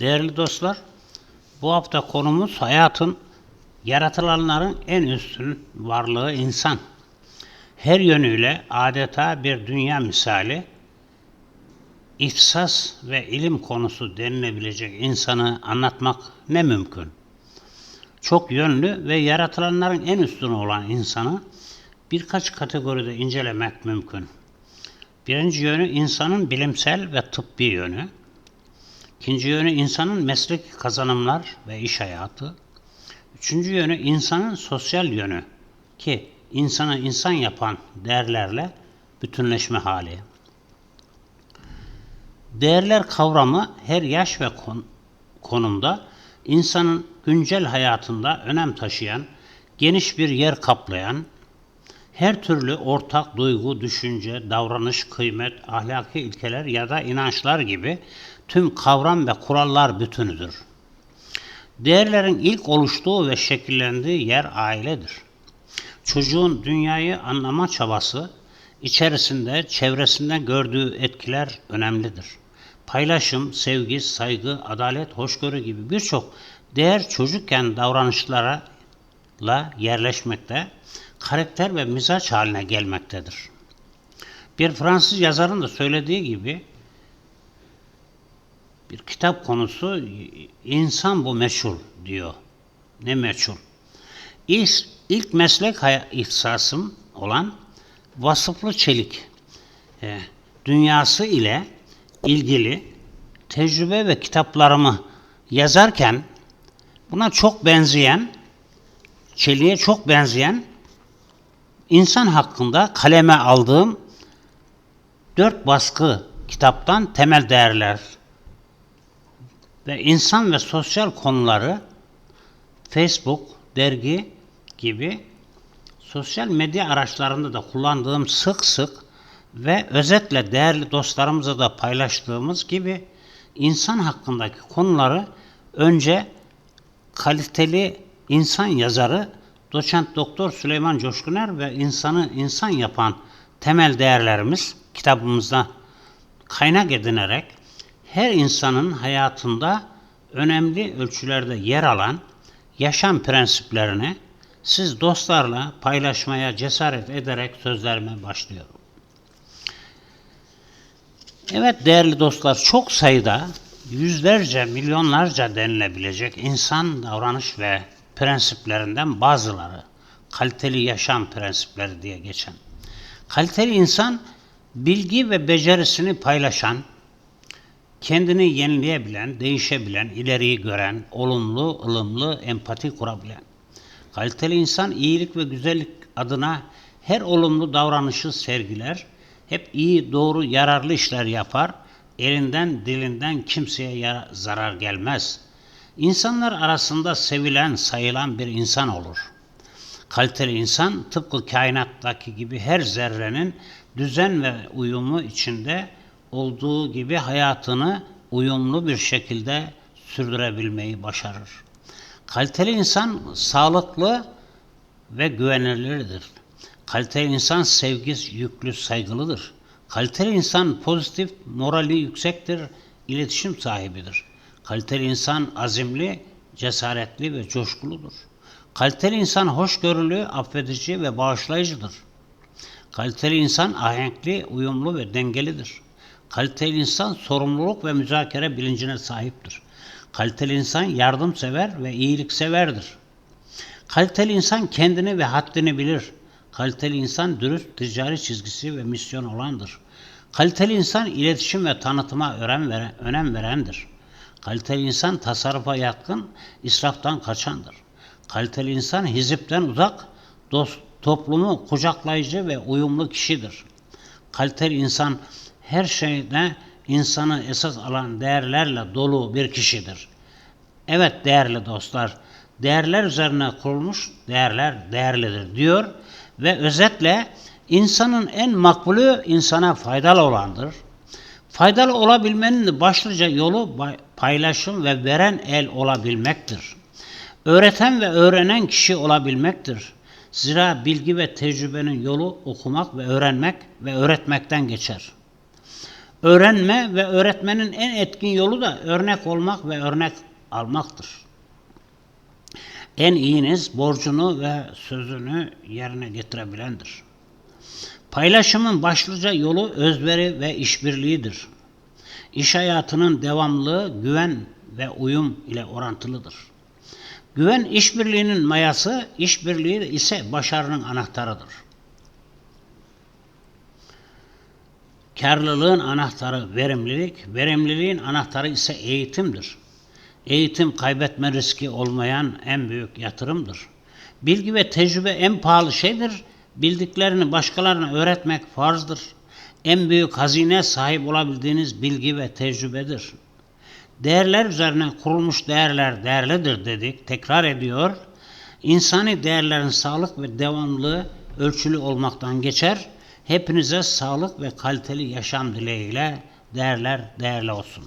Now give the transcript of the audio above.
Değerli dostlar, bu hafta konumuz hayatın yaratılanların en üstün varlığı insan. Her yönüyle adeta bir dünya misali, ihsas ve ilim konusu denilebilecek insanı anlatmak ne mümkün. Çok yönlü ve yaratılanların en üstünü olan insanı birkaç kategoride incelemek mümkün. Birinci yönü insanın bilimsel ve tıbbi yönü. İkinci yönü insanın mesleki kazanımlar ve iş hayatı. Üçüncü yönü insanın sosyal yönü ki insanı insan yapan değerlerle bütünleşme hali. Değerler kavramı her yaş ve kon- konumda insanın güncel hayatında önem taşıyan, geniş bir yer kaplayan, her türlü ortak duygu, düşünce, davranış, kıymet, ahlaki ilkeler ya da inançlar gibi tüm kavram ve kurallar bütünüdür. Değerlerin ilk oluştuğu ve şekillendiği yer ailedir. Çocuğun dünyayı anlama çabası içerisinde çevresinden gördüğü etkiler önemlidir. Paylaşım, sevgi, saygı, adalet, hoşgörü gibi birçok değer çocukken davranışlara yerleşmekte, karakter ve mizaç haline gelmektedir. Bir Fransız yazarın da söylediği gibi bir kitap konusu insan bu meşhur diyor. Ne meşhur? İlk, ilk meslek ihtisasım olan vasıflı çelik e, dünyası ile ilgili tecrübe ve kitaplarımı yazarken buna çok benzeyen çeliğe çok benzeyen insan hakkında kaleme aldığım dört baskı kitaptan temel değerler ve insan ve sosyal konuları Facebook, dergi gibi sosyal medya araçlarında da kullandığım sık sık ve özetle değerli dostlarımıza da paylaştığımız gibi insan hakkındaki konuları önce kaliteli insan yazarı doçent doktor Süleyman Coşkuner ve insanı insan yapan temel değerlerimiz kitabımızda kaynak edinerek her insanın hayatında önemli ölçülerde yer alan yaşam prensiplerini siz dostlarla paylaşmaya cesaret ederek sözlerime başlıyorum. Evet değerli dostlar çok sayıda yüzlerce milyonlarca denilebilecek insan davranış ve prensiplerinden bazıları kaliteli yaşam prensipleri diye geçen. Kaliteli insan bilgi ve becerisini paylaşan, kendini yenileyebilen, değişebilen, ileriyi gören, olumlu, ılımlı, empati kurabilen. Kaliteli insan iyilik ve güzellik adına her olumlu davranışı sergiler, hep iyi, doğru, yararlı işler yapar, elinden, dilinden kimseye zarar gelmez. İnsanlar arasında sevilen, sayılan bir insan olur. Kaliteli insan tıpkı kainattaki gibi her zerrenin düzen ve uyumu içinde olduğu gibi hayatını uyumlu bir şekilde sürdürebilmeyi başarır. Kaliteli insan sağlıklı ve güvenilirdir. Kaliteli insan sevgi yüklü, saygılıdır. Kaliteli insan pozitif, morali yüksektir, iletişim sahibidir. Kaliteli insan azimli, cesaretli ve coşkuludur. Kaliteli insan hoşgörülü, affedici ve bağışlayıcıdır. Kaliteli insan ahenkli, uyumlu ve dengelidir. Kaliteli insan sorumluluk ve müzakere bilincine sahiptir. Kaliteli insan yardımsever ve iyilikseverdir. Kaliteli insan kendini ve haddini bilir. Kaliteli insan dürüst ticari çizgisi ve misyon olandır. Kaliteli insan iletişim ve tanıtıma önem, önem verendir. Kaliteli insan tasarrufa yatkın, israftan kaçandır. Kaliteli insan hizipten uzak, dost, toplumu kucaklayıcı ve uyumlu kişidir. Kaliteli insan her şeyde insanı esas alan değerlerle dolu bir kişidir. Evet değerli dostlar, değerler üzerine kurulmuş değerler değerlidir diyor ve özetle insanın en makbulü insana faydalı olandır. Faydalı olabilmenin başlıca yolu paylaşım ve veren el olabilmektir. Öğreten ve öğrenen kişi olabilmektir. Zira bilgi ve tecrübenin yolu okumak ve öğrenmek ve öğretmekten geçer. Öğrenme ve öğretmenin en etkin yolu da örnek olmak ve örnek almaktır. En iyiniz borcunu ve sözünü yerine getirebilendir. Paylaşımın başlıca yolu özveri ve işbirliğidir. İş hayatının devamlılığı güven ve uyum ile orantılıdır. Güven işbirliğinin mayası, işbirliği ise başarının anahtarıdır. Karlılığın anahtarı verimlilik, verimliliğin anahtarı ise eğitimdir. Eğitim kaybetme riski olmayan en büyük yatırımdır. Bilgi ve tecrübe en pahalı şeydir. Bildiklerini başkalarına öğretmek farzdır. En büyük hazine sahip olabildiğiniz bilgi ve tecrübedir. Değerler üzerine kurulmuş değerler değerlidir dedik. Tekrar ediyor. İnsani değerlerin sağlık ve devamlılığı ölçülü olmaktan geçer. Hepinize sağlık ve kaliteli yaşam dileğiyle değerler değerli olsun.